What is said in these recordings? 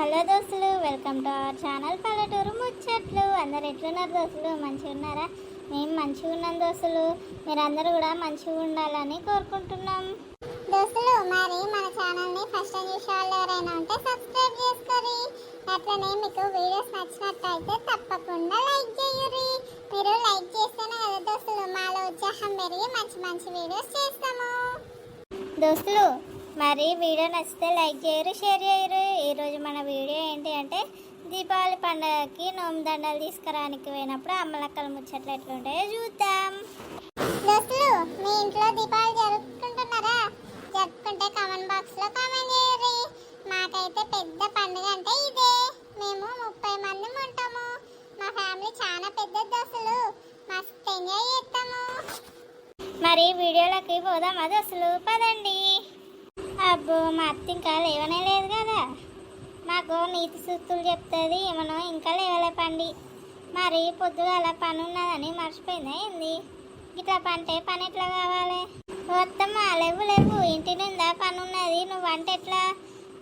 Hello దోస్తులు welcome to our channel పల్లెటూరు ముచ్చట్లు. అందరు ఎట్లున్నారు దోస్తులు? మంచిగా ఉన్నారా? మేము మంచిగా ఉన్నాం దోస్తులు. మీరందరూ కూడా మంచిగా ఉండాలని కోరుకుంటున్నాం. దోస్తులు మరి మన ఛానల్ని ఫస్ట్ టైం చూసే వాళ్ళు ఎవరైనా ఉంటే సబ్స్క్రైబ్ చేసుకోరి అట్లనే మీకు వీడియోస్ నచ్చినట్టయితే తప్పకుండా లైక్ చేయరి మీరు లైక్ చేస్తేనే కదా దోస్తులు మాలో ఉత్సాహం పెరిగి మంచి మంచి వీడియోస్ చేస్తాము. దోస్తులు మరి వీడియో నచ్చితే లైక్ చేయరు షేర్ చేయరు. ఈరోజు మన వీడియో ఏంటి అంటే దీపావళి పండుగకి నోము దండలు తీసుకురానికి పోయినప్పుడు అమ్మలక్కల ముచ్చట్లు ఎట్లుంటాయో చూద్దాం. దోస్తులు మీ ఇంట్లో దీపావళి జరుపుకుంటున్నారా? జరుపుకుంటే కామెంట్ బాక్స్లో కామెంట్ చేయరు మాకైతే పెద్ద పండుగ అంటే ఇదే. మేము ముప్పై మంది ఉంటాము. మా ఫ్యామిలీ చాలా పెద్ద దోస్తులు. మస్తు ఎంజాయ్ చేస్తాము. మరి వీడియోలోకి పోదాం అది అసలు పదండి. అబ్బో మా అత్త ఇంకా లేవనే లేదు కదా. మాకు నీతి సూక్తులు చెప్తుంది మనం ఇంకా లేవలే పండి మరి పొద్దుగాల పని ఉన్నదని మర్చిపోయిందా ఏంది? ఇట్లా పంటే పని ఎట్లా కావాలి? వద్దమ్మా లేవు లేవు ఇంటి నిందా పని ఉన్నది. నువ్వు వంట ఎట్లా?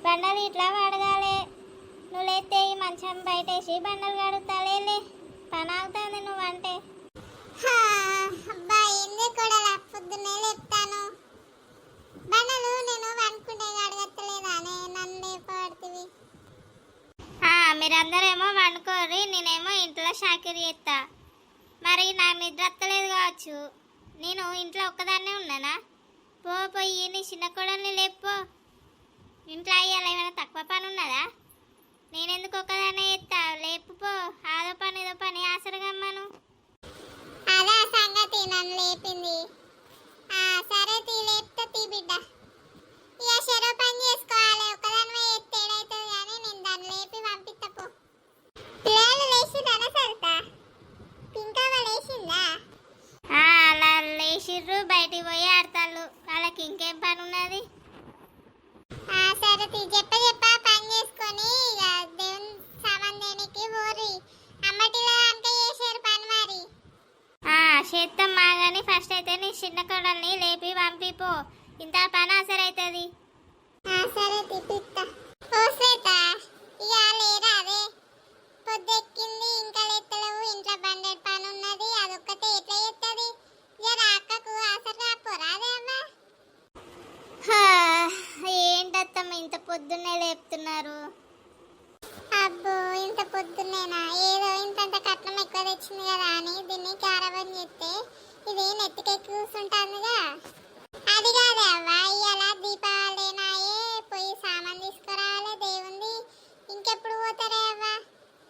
బండలు ఇట్లా వాడగాలి. నువ్వు లేతే ఈ మంచం బయటేసి బండలు కడుగుతాలే పని అవుతుంది నువ్వు అంటే అబ్బా ఏంది కూడా పొద్దున్నే లేపుతాను బండలు నేను వండుకుంటే అడగత్తలేదానే నన్ను లేపడుతుంది అందరేమో వండుకోరి నేనేమో ఇంట్లో షాకిరి చేస్తా మరి నాకు నిద్ర వస్తలేదు కావచ్చు. నేను ఇంట్లో ఒక్కదాన్నే ఉన్నానా? పో పోయి నీ చిన్న కోడల్ని లేపో ఇంట్లో అయ్యాల ఏమైనా తక్కువ పని ఉన్నదా? నేనెందుకు ఒక్కదాన్నే చేస్తా లేపుపో ఆదో పని ఏదో పని ఆసరగమ్మను అదే సంగతి నన్ను లేపింది. సరే తీ లేపుతా తీ బిడ్డ. ఇక చెరో పని చేసుకోవాలి. ఒకదాని ఎత్తే ఏడైతుంది కానీ నేను దాన్ని లేపి పంపిస్తా పో పిల్లలు లేచిందనా సరితా పింకవ్వ లేచిందా? అలా లేచిర్రు బయటికి పోయి ఆడతాళ్ళు. వాళ్ళకి ఇంకేం పని ఉన్నది సరే చెప్ప చెప్ప పని చేసుకొని ఇక దేవుని సామాన్ దేనికి పోరి. అమ్మటిలో అంతా చేశారు పని మరి. చేద్దాం మా కానీ ఫస్ట్ అయితే నీ చిన్న కొడల్ని లేపి పంపిపో ఇంత పని అసరైతుంది సరే పొద్దున్నేనా? ఏదో ఇంతంత కట్నం ఎక్కువ తెచ్చింది కదా అని దీన్ని క్యారవన్ చెప్తే ఇది నెత్తికెక్కి కూర్చుంటానుగా అది కాదే అవ్వా ఇవాళ దీపావళినాయే పోయి సామాన్ తీసుకురావాలి దేవుంది. ఇంకెప్పుడు పోతారే అవ్వా?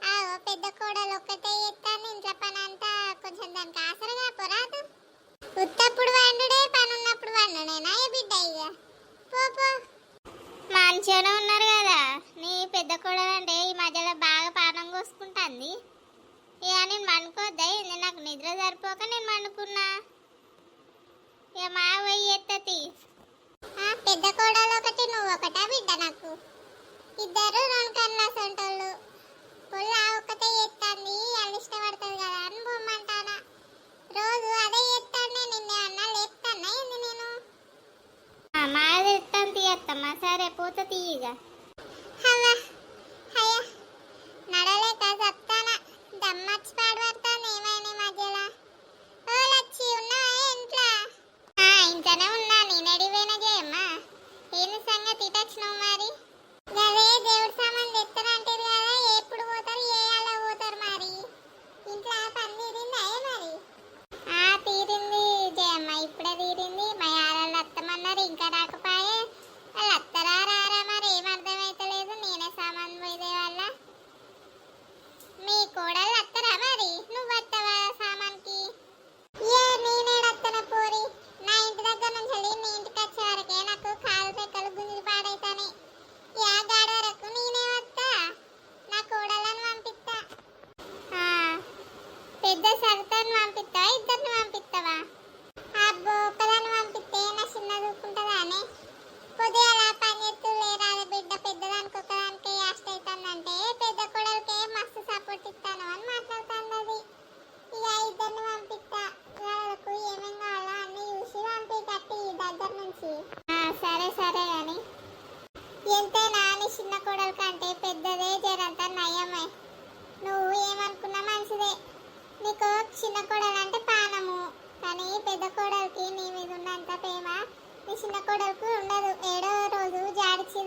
ఆ పెద్ద కోడలు ఒక్కటే ఎత్తాను ఇంట్లో పని అంతా కొంచెం దానికి ఆసరగా పోరాదు. ఉత్తప్పుడు వండుడే పని ఉన్నప్పుడు వండునేనా ఏ బిడ్డ ఇక పో మంచిగానే ఉన్నారు కదా నీ పెద్ద కోడలంటే ఈ మధ్యలో బాగా కోసుకుంటుంది ఇక నేను మనుకోద్దా ఏంది? నాకు నిద్ర సరిపోక నేను మనుకున్నా ఇక మా పోయి ఎత్తతి పెద్ద కోడలు ఒకటి నువ్వు ఒకట బిడ్డ నాకు ఇద్దరు రెండు కన్నా సొంటోళ్ళు పుల్ల ఒక్కతే ఎత్తాంది వాళ్ళు ఇష్టపడుతుంది కదా అని బొమ్మంటానా రోజు అదే ఎత్తాను నిన్నే అన్నా లేపుతానా ఏంది నేను మాది ఎత్తాను తీయత్తమ్మా సరే పూత తీయగా హవ్వ హయ్య నడలేక చెప్తానా దమ్మచ్చి పాడబడతాను ఏమైనా మధ్యలో? ఓ లచ్చి ఉన్నావా ఇంట్లో? ఇంట్లోనే ఉన్నా నేను అడిగిపోయిన ఏంది సంగతి ఇటొచ్చినావు మరి? గదే దేవుడి సామాన్ కదా ఎప్పుడు పోతారు ఏ అలా పోతారు మరి? ఇంట్లో పని తీరిందా మరి? ఆ తీరింది జయమ్మ ఇప్పుడే తీరింది. మా అత్తమన్నారు ఇంకా రాకపోయే వాళ్ళు అత్తరా గుంజులు పాడైతానే యా గాడి నేనే వస్తా. నా కోడలను పంపిస్తా. పెద్ద సరితను పంపిస్తావా ఇద్దరిని పంపిస్తావా? అబ్బో ఒక్కదాన్ని పంపిస్తే నా చిన్న చూసుకుంటుందానే అని పొద్దుగాల పని ఎత్తు లేరాదు బిడ్డ పెద్దదానికి ఒకదానికి యాస్ట్ అవుతుందంటే పెద్ద కొడలకే మస్తు సపోర్ట్ ఇస్తాను అని మాట్లాడుతుంది అది ఇక ఇద్దరిని పంపిస్తా. వాళ్ళకు ఏమేం కావాలో అన్నీ చూసి పంపి కట్టి దగ్గర నుంచి. సరే సరే. చిన్న కోడలు అంటే పానము. కానీ పెద్ద కోడలికి నీ మీద ఉన్నంత ప్రేమ నీ చిన్న కోడలకు ఉండదు. ఏడో రోజు జాడిచి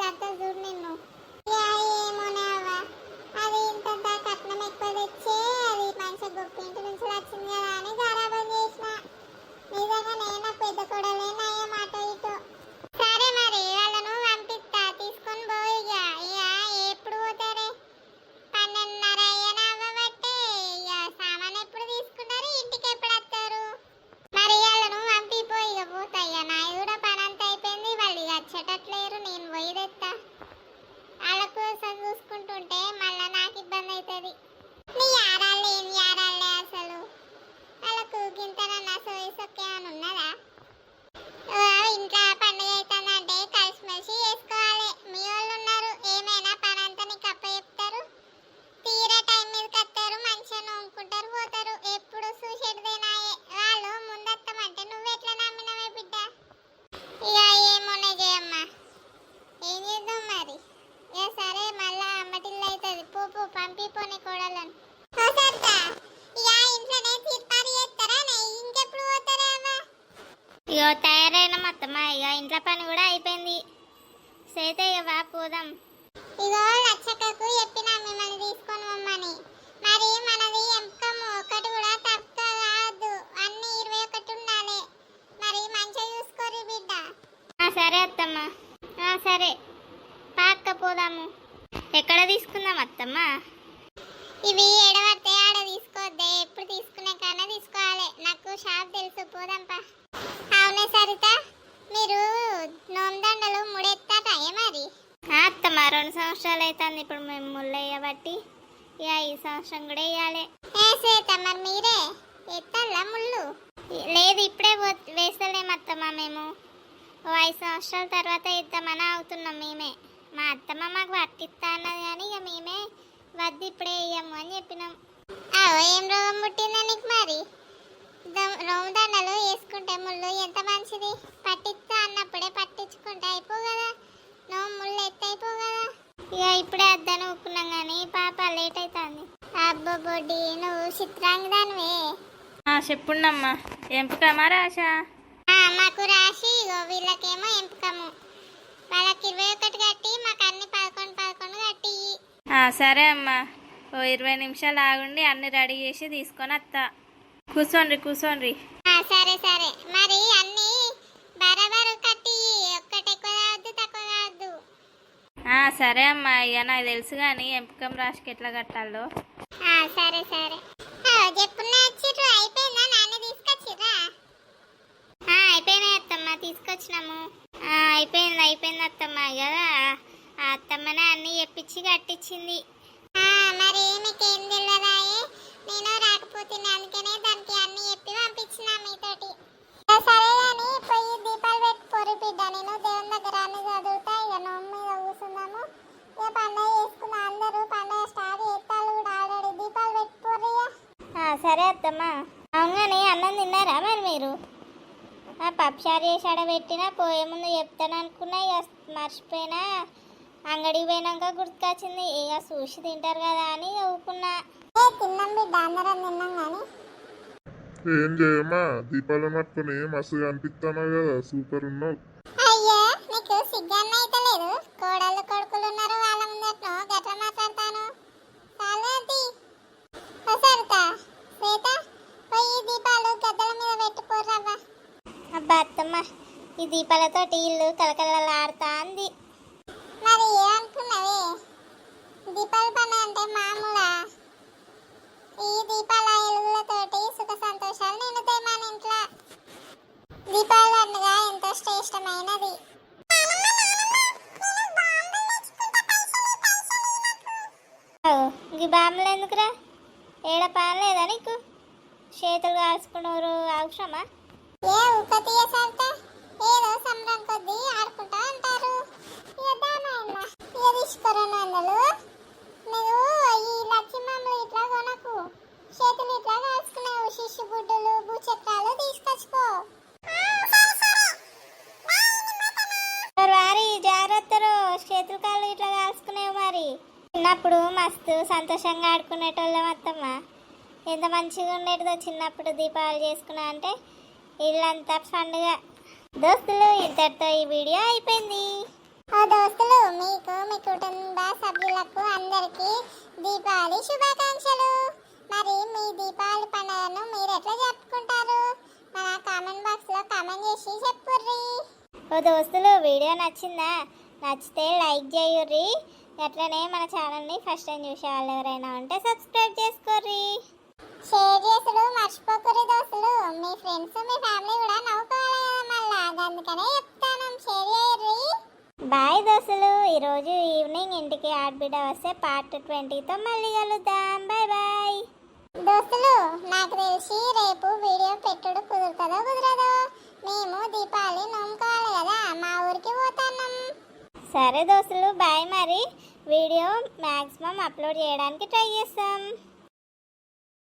తయారైన మొత్తమ్మ ఇక ఇంట్లో పని కూడా అయిపోయింది. సేతే ఇక వా పోదాం. ఇగో లచ్చక్కకు చెప్పినా మిమ్మల్ని తీసుకొని పోమ్మని మరి మనది ఎంపకము ఒకటి కూడా తక్కువ కావద్దు అన్ని ఇరవై ఒకటి ఉండాలి. మరి మంచిగా చూసుకోరి బిడ్డ. సరే అత్తమ్మ. సరే. పాక్క పోదాము. ఎక్కడ తీసుకుందాం అత్తమ్మ? ఇవి ఎడబడితే ఆడ తీసుకోవద్దే ఎప్పుడు తీసుకునే కన్నా తీసుకోవాలి నాకు షాప్ తెలుసు పోదాంపా అవునే సరిత మీరు నోందండలు ముడెత్తారా ఏ మరి అత్తమ్మ రెండు సంవత్సరాలు అవుతుంది ఇప్పుడు మేము ముళ్ళు వేయబట్టి ఇక ఈ సంవత్సరం కూడా వేయాలి శ్వేత మరి మీరే? ఎత్తాలా ముళ్ళు? లేదు ఇప్పుడే వేస్తలేము అత్తమ్మ మేము. ఓ ఐదు సంవత్సరాల తర్వాత ఇద్దామని అవుతున్నాం మేమే. మా అత్తమ్మ మాకు పట్టిస్తా అన్నది కానీ ఇక మేమే వద్దు ఇప్పుడే వేయము అని చెప్పినాం. ఏం రోగం పుట్టిందా నీకు మరి? రోము దండలు వేసుకుంటే ముళ్ళు ఎంత మంచిది? పట్టిస్తా అన్నప్పుడే పట్టించుకుంటే అయిపో కదా నువ్వు ముళ్ళు ఎత్తి అయిపో కదా ఇక ఇప్పుడే వద్దని ఊపుకున్నాం కానీ పాప లేట్ అవుతుంది అబ్బో బొడ్డి నువ్వు చిత్రాంగదానివే. చెప్పుండమ్మా. ఎంపికమా రాశా? మాకు రాసి ఇగో వీళ్ళకేమో ఎంపికము. వాళ్ళకి ఇరవై ఒకటి కట్టి మాకు అన్ని పదకొండు పదకొండు కట్టి సరే అమ్మా. ఓ ఇరవై నిమిషాలు ఆగుండి అన్ని రెడీ చేసి తీసుకొని వస్తా కూర్చోండి కూర్చోండి సరే సరే. మరి అన్ని బరాబరు కట్టి ఒక్కటి ఎక్కువ కావద్దు తక్కువ కావద్దు. ఆ, సరే అమ్మా. ఇక నాకు తెలుసు కానీ ఎంపికం రాశికి ఎట్లా కట్టాలో. ఆ, సరే సరే. ఆ, చెప్పున్నా వచ్చిర్రు. అయిపోయిందా? నాన్న తీసుకొచ్చిర్రా? ఆ, అయిపోయినాయి అత్తమ్మ. తీసుకొచ్చినాము. ఆ, అయిపోయింది అయిపోయింది అత్తమ్మ. కదా ఆ అత్తమ్మనే అన్ని చెప్పించి కట్టించింది. మరి మీకేం తెలియదాయే అత్తమ్మ అవునని అన్నం తిన్నారా మరి మీరు? పప్పుచారు చేసి ఆడ పెట్టినా పోయే ముందు చెప్తాను అనుకున్నా ఇక మర్చిపోయినా అంగడికి పోయినాక గుర్తుకొచ్చింది ఇక చూసి తింటారు కదా అని ఇక ఊకున్నా తిన్నాం బిడ్డ అందరం తిన్నాం కానీ ఏం చేయమ్మా మస్తుగా అనిపిస్తాను కదా సూపర్ ఉన్నావు. అయ్యా నీకు సిగ్గన్న అయితే లేదు కోడళ్ళు కొడుకులు ఉన్నారు వాళ్ళ ముందట్ను గట్ల మాట్లాడతాను చాలేది సరిత శ్వేత పోయి ఈ దీపాలు గద్దల మీద పెట్టుకోరవ్వా అబ్బా అత్తమ్మ ఈ దీపాలతోటి ఇల్లు కలకలలాడుతా అంది మరి ఏమనుకున్నావే? దీపాల పండుగ అంటే మామూలా? ఈ దీపాల ఎలుగులతోటి సుఖ సంతోషాలు నిండుతాయి మన ఇంట్లో. దీపావళి పండుగ ఎంతో శ్రేష్టమైనది. ఈ బాంబులు ఎందుకురా? ఏడ పాలు లేదా నీకు? చేతులు కాల్చుకున్నారు అవసరమా మస్తు సంతోషంగా ఆడుకునేటోళ్ళం అత్తమ్మ. ఎంత మంచిగా ఉండేటిదో చిన్నప్పుడు దీపావళి చేసుకున్నా అంటే ఇల్లంతా పండుగ. దోస్తులు ఇంతటితో ఈ వీడియో అయిపోయింది. దోస్తులు మీకు మీ కుటుంబ సభ్యులకు అందరికీ దీపావళి శుభాకాంక్షలు. మరి మీ దీపావళి పండుగను మీరు ఎట్లా జరుపుకుంటారు? మన కామెంట్ బాక్స్లో కామెంట్ చేసి చెప్పుర్రి. ఓ దోస్తులు వీడియో నచ్చిందా? నచ్చితే లైక్ చేయుర్రి. అట్లనే మన ఛానల్ని ఫస్ట్ టైం చూసే వాళ్ళు ఎవరైనా ఉంటే సబ్స్క్రైబ్ చేసుకోర్రి. షేర్ చేసుడు మర్చిపోకూరి దోస్తులు. మీ ఫ్రెండ్స్ మీ ఫ్యామిలీ కూడా నవ్వుకోవాలి మళ్ళా. అందుకనే చెప్తాను షేర్ చేయర్రి. బాయ్ దోస్తులు. ఈరోజు ఈవినింగ్ ఇంటికి ఆడబిడ్డ వస్తే పార్ట్ ట్వంటీతో మళ్ళీ కలుద్దాం. Bye bye. దోస్తులు నాకు తెలిసి రేపు వీడియో పెట్టుడు కుదురుతుందో కుదరదో? మేము దీపావళి నమ్ముకోవాలి కదా. మా ఊరికి పోతాన్నాం. సరే దోస్తులు బాయ్ మరి. వీడియో మ్యాక్సిమం అప్లోడ్ చేయడానికి ట్రై చేస్తాం.